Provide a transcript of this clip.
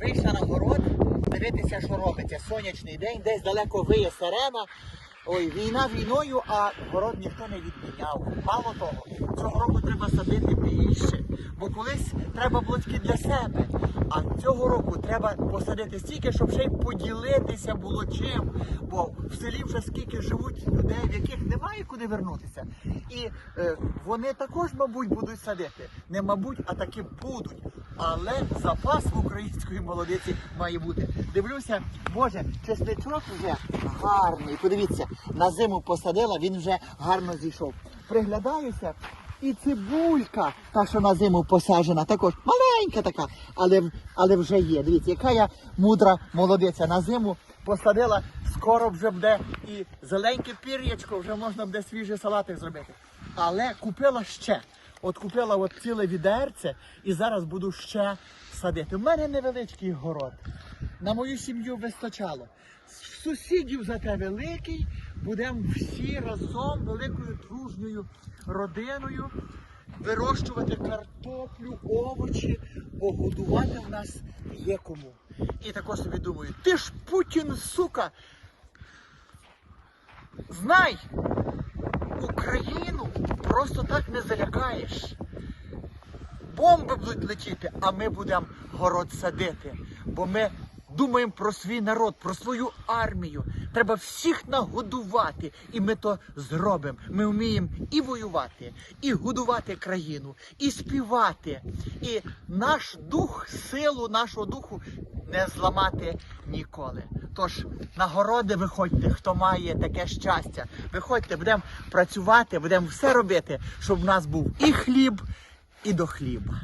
вийшла на город, дивитися, що робиться. Сонячний день, десь далеко виє сирена. Ой, війна війною, а город ніхто не відміняв. Мало того, цього року треба садити більше, бо колись треба було тільки для себе. А цього року треба посадити стільки, щоб ще й поділитися було чим. Бо в селі вже скільки живуть людей, в яких немає куди вернутися. І е, вони також, мабуть, будуть садити. Не мабуть, а таки будуть. Але запас української молодиці має бути. Дивлюся, Боже, чесничок вже гарний. Подивіться, на зиму посадила, він вже гарно зійшов. Приглядаюся, і цибулька, та, що на зиму посаджена, також маленька така, але, але вже є. Дивіться, яка я мудра молодиця. На зиму посадила, скоро вже буде і зеленьке пір'ячко, вже можна буде свіжий салатик зробити. Але купила ще. От купила от ціле відерце і зараз буду ще садити. У мене невеличкий город. На мою сім'ю вистачало. Сусідів зате великий. Будемо всі разом великою дружньою родиною вирощувати картоплю, овочі, бо годувати в нас є кому. І також собі думаю, ти ж Путін, сука. Знай, Україну просто так не залякаєш. Бомби будуть летіти, а ми будемо город садити. Бо ми думаємо про свій народ, про свою армію. Треба всіх нагодувати, і ми то зробимо. Ми вміємо і воювати, і годувати країну, і співати. І наш дух, силу нашого духу не зламати ніколи. Тож нагороди виходьте, хто має таке щастя. Виходьте, будемо працювати, будемо все робити, щоб в нас був і хліб, і до хліба.